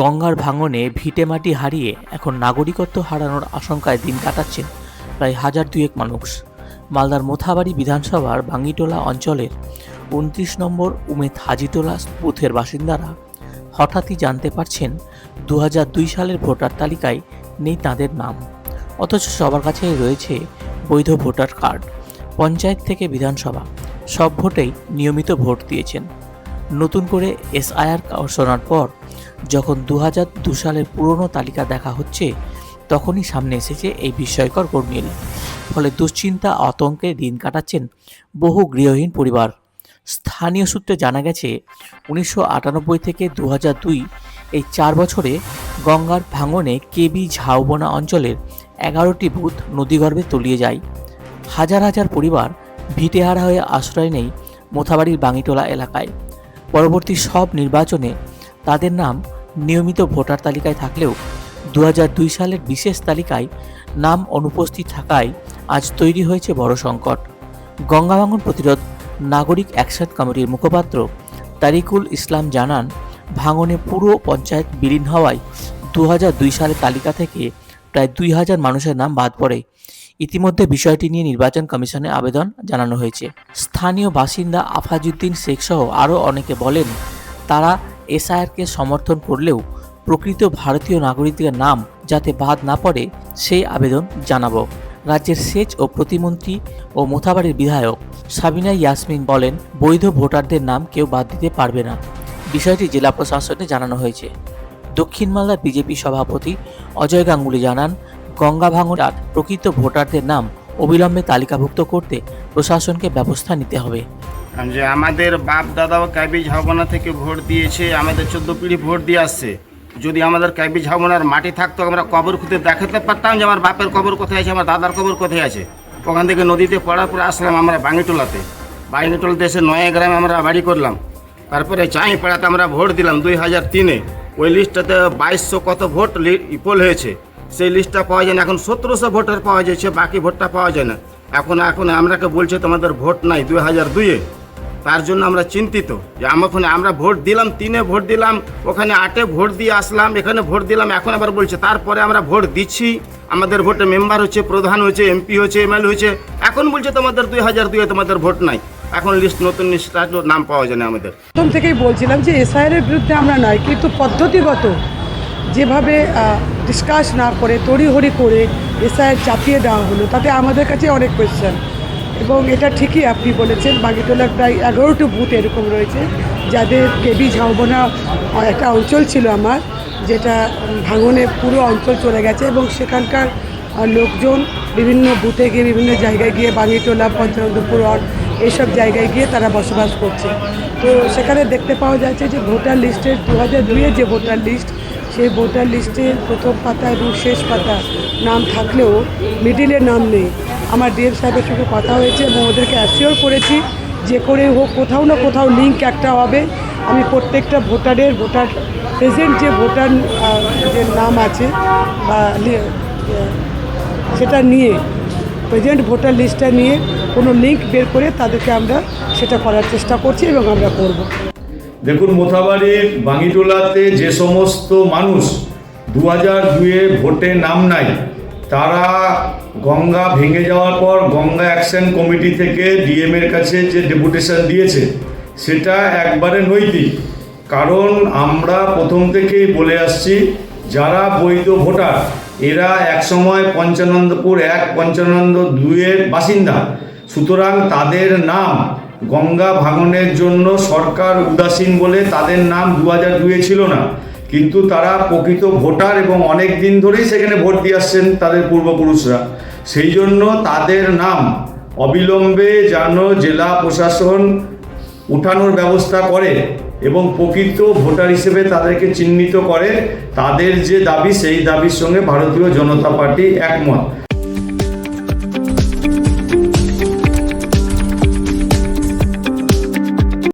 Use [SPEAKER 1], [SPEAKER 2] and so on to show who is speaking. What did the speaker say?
[SPEAKER 1] গঙ্গার ভাঙনে ভিটেমাটি হারিয়ে এখন নাগরিকত্ব হারানোর আশঙ্কায় দিন কাটাচ্ছেন প্রায় হাজার দুয়েক মানুষ। মালদার মোথাবাড়ি বিধানসভার বাঙ্গিটোলা অঞ্চলের উনত্রিশ নম্বর উমেদ হাজিটোলা বুথের বাসিন্দারা হঠাৎই জানতে পারছেন দু সালের ভোটার তালিকায় নেই তাদের নাম। অথচ সবার কাছেই রয়েছে বৈধ ভোটার কার্ড। পঞ্চায়েত থেকে বিধানসভা সব ভোটেই নিয়মিত ভোট দিয়েছেন। নতুন করে এসআইআর শোনার পর যখন দু সালের পুরনো তালিকা দেখা হচ্ছে, তখনই সামনে এসেছে এই বিস্ময়কর গরমিল ফলে দুশ্চিন্তা, আতঙ্কে দিন কাটাচ্ছেন বহু গৃহহীন পরিবার। স্থানীয় সূত্রে জানা গেছে, উনিশশো আটানব্বই থেকে দু এই চার বছরে গঙ্গার ভাঙনে কেবি ঝাউবনা অঞ্চলের এগারোটি বুথ নদীগর্ভে তলিয়ে যায়। হাজার হাজার পরিবার ভিটেহারা হয়ে আশ্রয় নেই মোথাবাড়ির বাঙিটোলা এলাকায়। পরবর্তী সব নির্বাচনে তাদের নাম নিয়মিত ভোটার তালিকায় থাকলেও দু সালের বিশেষ তালিকায় নাম অনুপস্থিত থাকায় আজ তৈরি হয়েছে বড় সংকট। গঙ্গা ভাঙন প্রতিরোধ, নাগরিক অ্যাকশন কমিটির মুখপাত্র তারিকুল ইসলাম জানান, ভাঙনে পুরো পঞ্চায়েত বিলীন হওয়ায় দু সালের তালিকা থেকে প্রায় দুই হাজার মানুষের নাম বাদ পড়ে। ইতিমধ্যে বিষয়টি নিয়ে নির্বাচন কমিশনে আবেদন জানানো হয়েছে। স্থানীয় বাসিন্দা আফাজুদ্দিন শেখ সহ আরও অনেকে বলেন, তারা এসআইআরকে সমর্থন করলেও প্রকৃত ভারতীয় নাগরিকদের নাম যাতে বাদ না পড়ে, সেই আবেদন জানাব। রাজ্যের সেচ ও প্রতিমন্ত্রী ও মোথাবাড়ির বিধায়ক সাবিনা ইয়াসমিন বলেন, বৈধ ভোটারদের নাম কেউ বাদ দিতে পারবে না। বিষয়টি জেলা প্রশাসনে জানানো হয়েছে। দক্ষিণ মালদার বিজেপি সভাপতি অজয় গাঙ্গুলি জানান, গঙ্গা ভাঙনার প্রকৃত ভোটারদের নাম অবিলম্বে তালিকাভুক্ত করতে প্রশাসনকে ব্যবস্থা নিতে হবে।
[SPEAKER 2] যে আমাদের বাপ দাদাও ক্যাবিজ হাবনা থেকে ভোট দিয়েছে, আমাদের চোদ্দ পিঢ়ি ভোট দিয়ে আসছে। যদি আমাদের ক্যাবিজ হাবনার মাটি থাকতো, আমরা কবর খুঁজে দেখাতে পারতাম যে আমার বাপের কবর কোথায় আছে, আমার দাদার কবর কোথায় আছে। ওখান থেকে নদীতে পড়ার পরে আসলাম আমরা বাঙিটোলাতে। বাঙিটোলাতে এসে নয়া গ্রামে আমরা বাড়ি করলাম। তারপরে চাই পাড়াতে আমরা ভোট দিলাম দুই হাজার তিনে। ওই লিস্টটাতে বাইশশো কত ভোট পোল হয়েছে। সেই লিস্টটা পাওয়া যায় না, এখন সতেরোশো ভোটার পাওয়া যাচ্ছে, বাকি ভোটটা পাওয়া যায় না। এখন এখন আমরাকে বলছে তোমাদের ভোট নাই দুই হাজার দুইয়ে। তার জন্য আমরা চিন্তিত যে আমাকে আমরা ভোট দিলাম, তিনে ভোট দিলাম, ওখানে আটে ভোট দিয়ে আসলাম, এখানে ভোট দিলাম, এখন আবার বলছে, তারপরে আমরা ভোট দিচ্ছি। আমাদের ভোটে মেম্বার হচ্ছে, প্রধান হচ্ছে, এমপি হচ্ছে, এমএলএ হচ্ছে। এখন বলছে তোমাদের দুই হাজার দুইয়ে তোমাদের ভোট নাই। এখন লিস্ট নতুন লিস্ট নাম পাওয়া যায় না আমাদের।
[SPEAKER 3] প্রথম থেকেই বলছিলাম যে এসআইআরের বিরুদ্ধে আমরা নয়, কিন্তু পদ্ধতিগত যেভাবে ডিসকাস না করে তড়িহড়ি করে এসআইআর চাপিয়ে দেওয়া হলো, তাতে আমাদের কাছে অনেক কোয়েশ্চেন এবং এটা ঠিকই আপনি বলেছেন বাগিটোলার প্রায় এগারোটি বুথ এরকম রয়েছে, যাদের কেবি ঝাউবনা একটা অঞ্চল ছিল আমার, যেটা ভাঙনে পুরো অঞ্চল চলে গেছে এবং সেখানকার লোকজন বিভিন্ন বুথে গিয়ে বিভিন্ন জায়গায় গিয়ে বাঙিটোলা পঞ্চানন্দপুর এইসব জায়গায় গিয়ে তারা বসবাস করছে। তো সেখানে দেখতে পাওয়া যাচ্ছে যে ভোটার লিস্টের দু হাজার দুইয়ের যে ভোটার লিস্ট, সেই ভোটার লিস্টের প্রথম পাতা এবং শেষ পাতা নাম থাকলেও মিডিলের নাম নেই। আমার ডিএম সাহেবের সঙ্গে কথা হয়েছে এবং ওদেরকে অ্যাসিওর করেছি যে করে হোক, কোথাও না কোথাও লিঙ্ক একটা হবে। আমি প্রত্যেকটা ভোটারের, ভোটার প্রেজেন্ট যে ভোটার যে নাম আছে বা সেটা নিয়ে প্রেজেন্ট ভোটার লিস্টটা নিয়ে কোনো লিঙ্ক বের করে তাদেরকে আমরা সেটা করার চেষ্টা করছি এবং আমরা করব।
[SPEAKER 4] দেখুন মোথাবাড়ির বাঙিটোলাতে যে সমস্ত মানুষ দু হাজার দুয়ে ভোটে নাম নাই তারা গঙ্গা ভেঙে যাওয়ার পর গঙ্গা অ্যাকশন কমিটি থেকে ডিএম এর কাছে যে ডেপুটেশন দিয়েছে, সেটা একবারে নৈতিক। কারণ আমরা প্রথম থেকেই বলে আসছি, যারা বৈধ ভোটার, এরা একসময় পঞ্চানন্দপুর এক পঞ্চানন্দ দুইয়ের বাসিন্দা। সুতরাং তাদের নাম গঙ্গা ভাঙনের জন্য সরকার উদাসীন বলে তাদের নাম দু হাজার দুয়ে ছিল না। কিন্তু তারা প্রকৃত ভোটার এবং অনেক দিন ধরেই সেখানে ভোট দিয়ে আসছেন তাদের পূর্বপুরুষরা। সেই জন্য তাদের নাম অবিলম্বে যেন জেলা প্রশাসন উঠানোর ব্যবস্থা করে এবং প্রকৃত ভোটার হিসেবে তাদেরকে চিহ্নিত করে, তাদের যে দাবি, সেই দাবির সঙ্গে ভারতীয় জনতা পার্টি একমত।